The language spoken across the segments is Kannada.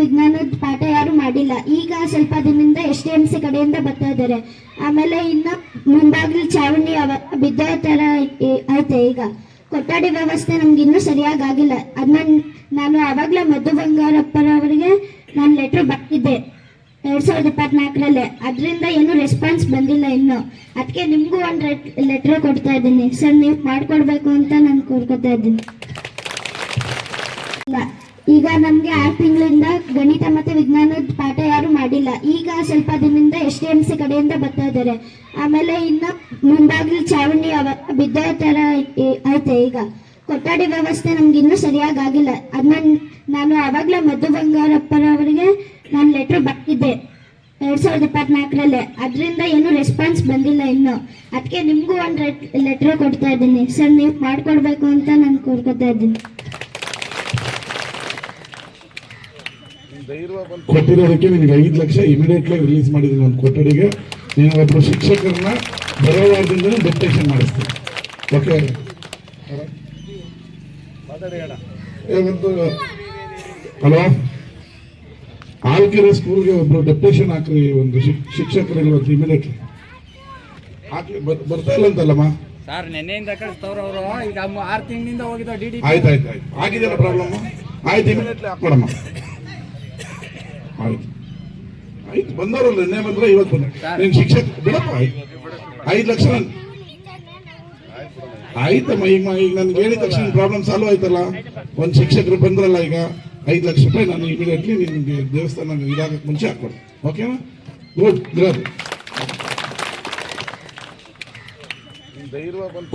ವಿಜ್ಞಾನದ ಪಾಠ ಯಾರು ಮಾಡಿಲ್ಲ. ಈಗ ಸ್ವಲ್ಪ ದಿನದಿಂದ ಎಸ್ ಡಿ ಎಂ ಸಿ ಕಡೆಯಿಂದ ಬರ್ತಾ ಇದ್ದಾರೆ. ಆಮೇಲೆ ಇನ್ನು ಮುಂಬಾಗಿಲು ಚಾವಣಿ ಬಿದ್ದೋ ತರ ಐತೆ ಈಗ. ಕೊಠಡಿ ವ್ಯವಸ್ಥೆ ನಮ್ಗೆ ಇನ್ನೂ ಸರಿಯಾಗಿ ಆಗಿಲ್ಲ. ಅದನ್ನ ನಾನು ಆವಾಗಲೇ ಮಧು ಬಂಗಾರಪ್ಪರವರಿಗೆ ನಾನು ಲೆಟ್ರ್ ಬರ್ತಿದ್ದೆ. ಎರಡ್ ಸಾವಿರದ ಇಪ್ಪತ್ನಾಲ್ಕರಲ್ಲೇ. ಅದರಿಂದ ಏನು ರೆಸ್ಪಾನ್ಸ್ ಬಂದಿಲ್ಲ ಇನ್ನು. ಅದಕ್ಕೆ ನಿಮಗೂ ಒಂದು ಲೆಟ್ರ್ ಕೊಡ್ತಾ ಇದ್ದೀನಿ. ಸರ್, ನೀವು ಮಾಡಿಕೊಡ್ಬೇಕು ಅಂತ ನಾನು ಕೋರ್ಕೊತಾ ಇದ್ದೀನಿ. ಈಗ ನಮ್ಗೆ ಆರು ತಿಂಗಳಿಂದ ಗಣಿತ ಮತ್ತೆ ವಿಜ್ಞಾನದ ಪಾಠ ಯಾರು ಮಾಡಿಲ್ಲ. ಈಗ ಸ್ವಲ್ಪ ದಿನದಿಂದ ಎಸ್ ಡಿ ಎಂ ಸಿ ಕಡೆಯಿಂದ ಬರ್ತಾ ಇದ್ದಾರೆ. ಆಮೇಲೆ ಇನ್ನು ಮುಂಬಾಗಿಲು ಚಾವಣಿ ಅವ ಬಿದ್ದೋ ತರ ಐತೆ ಈಗ. ಕೊಠಡಿ ವ್ಯವಸ್ಥೆ ನಮ್ಗೆ ಇನ್ನೂ ಸರಿಯಾಗಿ ಆಗಿಲ್ಲ. ಅದನ್ನ ನಾನು ಆವಾಗಲೇ ಮಧು ಬಂಗಾರಪ್ಪರವರಿಗೆ ನಾನು ಲೆಟ್ರ್ ಬರ್ತಿದ್ದೆ ಎರಡ್ ಸಾವಿರದ ಇಪ್ಪತ್ನಾಲ್ಕರಲ್ಲೇ. ಅದರಿಂದ ಏನು ರೆಸ್ಪಾನ್ಸ್ ಬಂದಿಲ್ಲ ಇನ್ನು. ಅದಕ್ಕೆ ನಿಮಗೂ ಒಂದು ಲೆಟ್ರ್ ಕೊಡ್ತಾ ಇದ್ದೀನಿ. ಸರ್, ನೀವು ಮಾಡ್ಕೊಡ್ಬೇಕು ಅಂತ ನಾನು ಕೊಡ್ಕೊತಾ ಇದ್ದೀನಿ. ಕೊಟ್ಟಿರೋದಕ್ಕೆ ನಿನಗೆ ಐದು ಲಕ್ಷ ಇಮಿಡಿಯೇಟ್ಲಿ ರಿಲೀಸ್ ಮಾಡಿದ್ದೀನಿ ಒಂದು ಕೊಠಡಿಗೆ. ನೀನು ಒಬ್ಬರು ಶಿಕ್ಷಕರನ್ನ ಬರೋ ವಾರದಿಂದಲೇ ಡೆಪ್ಟೇಷನ್ ಮಾಡಿಸ್ತೀನಿ ಓಕೆ ಹಲೋ ಆಲ್ಕೆರೆ ಸ್ಕೂಲ್ಗೆ ಒಬ್ರು ಡೆಪ್ಟೇಷನ್ ಹಾಕ್ರಿ ಒಂದು ಶಿಕ್- ಶಿಕ್ಷಕರಿಗೆ ಒಂದು ಇಮಿಡಿಯೇಟ್ಲಿ ಹಾಕಿ ಬರ್- ಬರ್ತಾ ಇಲ್ಲ ಅಂತಲ್ಲಮ್ಮ? ಸರ್ ನಿನ್ನೆಯಿಂದ ಕಳಿಸ್ತವ್ರು ಅವರು. ಈಗ ಆರು ತಿಂಗಳಿಂದ ಹೋಗಿದ್ದು ಡಿ ಡಿ ಆಯ್ತು ಆಯ್ತು ಆಯ್ತು. ಆಗಿದೆಯಲ್ಲ ಪ್ರಾಬ್ಲಮ್ ಆಯ್ತು ಇಮಿಡಿಯೇಟ್ಲಿ ಹಾಕೊಡಮ್ಮ ಆಯ್ತು ಆಯ್ತು ಬಂದವರಲ್ಲ ನಿನ್ನೆ ಬಂದ್ರೆ ಇವತ್ತು ಬಂದ ನೀನು ಶಿಕ್ಷಕ ಬಿಡಪ್ಪ. ಆಯ್ತು ಐದು ಲಕ್ಷ ಆಯ್ತು ಆಯ್ತಮ್ಮ ಈಗ ಈಗ ನನ್ಗೆ ಹೇಳಿದ ತಕ್ಷಣ ಪ್ರಾಬ್ಲಮ್ ಸಾಲ್ವ್ ಆಯ್ತಲ್ಲ. ಒಂದು ಶಿಕ್ಷಕರು ಬಂದ್ರಲ್ಲ ಈಗ ಐದು ಲಕ್ಷ ರೂಪಾಯಿ ನಾನು ಇಮಿಡಿಯೇಟ್ಲಿ ನಿಮಗೆ ದೇವಸ್ಥಾನ ಇದಾಗಕ್ಕೆ ಮುಂಚೆ ಹಾಕೊಡು ಓಕೆನಾ ಗುಡ್ ಗುಡ್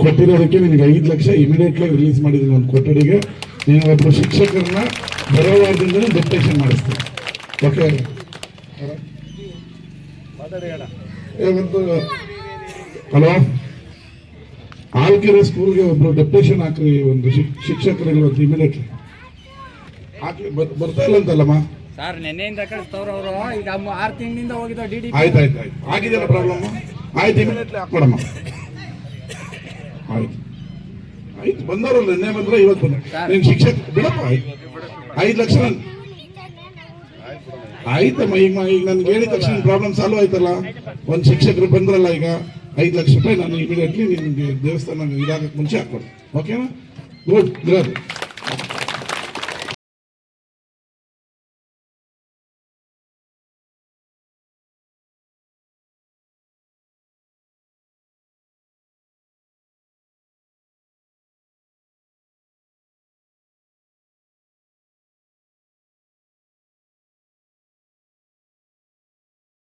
ಕೊಟ್ಟಿರೋದಕ್ಕೆ ನಿನಗೆ ಐದು ಲಕ್ಷ ಇಮಿಡಿಯೇಟ್ಲಿ ರಿಲೀಸ್ ಮಾಡಿದ್ದೀನಿ ಒಂದು ಕೊಠಡಿಗೆ. ನೀನು ಒಬ್ಬರು ಶಿಕ್ಷಕರನ್ನ ಬರೋ ವಾರದಿಂದಲೇ ಡೆಪ್ಟೇಷನ್ ಮಾಡಿಸ್ತೀನಿ. ಓಕೆ. ಏ, ಒಂದು ಹಲೋ? ಆಲ್ಕೆರೆ ಸ್ಕೂಲ್ಗೆ ಒಬ್ರು ಡೆಪ್ಟೇಷನ್ ಹಾಕ್ರಿ ಒಂದು ಶಿಕ್ಷಕರು ಶಿಕ್ಷಕರಿಗೆ ಒಂದು ಇಮಿಡಿಯೇಟ್ಲಿ. ಹಾಕಿ ಬರ್- ಬರ್ತಾ ಇಲ್ಲ ಅಂತಲ್ಲಮ್ಮ? ಸರ್ ನಿನ್ನೆಯಿಂದ ಕಳಿಸ್ತವ್ರು ಅವರು. ಈಗ ಆರು ತಿಂಗಳಿಂದ ಹೋಗಿದ್ದು ಡಿ ಡಿ ಆಯ್ತು ಆಯ್ತು ಆಯ್ತು. ಆಗಿದೆಯಲ್ಲ ಪ್ರಾಬ್ಲಮ್ ಆಯ್ತು ಇಮಿಡಿಯೇಟ್ಲಿ ಹಾಕ್ಕೊಡಮ್ಮ. ಆಯ್ತು. ಆಯ್ತು ಬಂದವರಲ್ಲ ನಿನ್ನೆ ಬಂದ್ರೆ ಇವತ್ತು ಬಂದ ನೀನು ಶಿಕ್ಷಕ ಬಿಡಪ್ಪ ಆಯ್ತು. ಐದು ಲಕ್ಷ. ನನ್- ಆಯ್ತಮ್ಮ ಈಗ ಈಗ ನನ್ಗೆ ಹೇಳಿದ ತಕ್ಷಣ ಪ್ರಾಬ್ಲಮ್ ಸಾಲ್ವ್ ಆಯ್ತಲ್ಲ? ಒಂದು ಶಿಕ್ಷಕರು ಬಂದ್ರಲ್ಲ ಈಗ, ಐದು ಲಕ್ಷ ರೂಪಾಯಿ ನಾನು ಇಮಿಡಿಯೇಟ್ಲಿ ನಿಮಗೆ ದೇವಸ್ಥಾನ ಇದಾಗಕ್ಕೆ ಮುಂಚೆ ಹಾಕೊಡು ಓಕೆನಾ ಗುಡ್ ಗುಡ್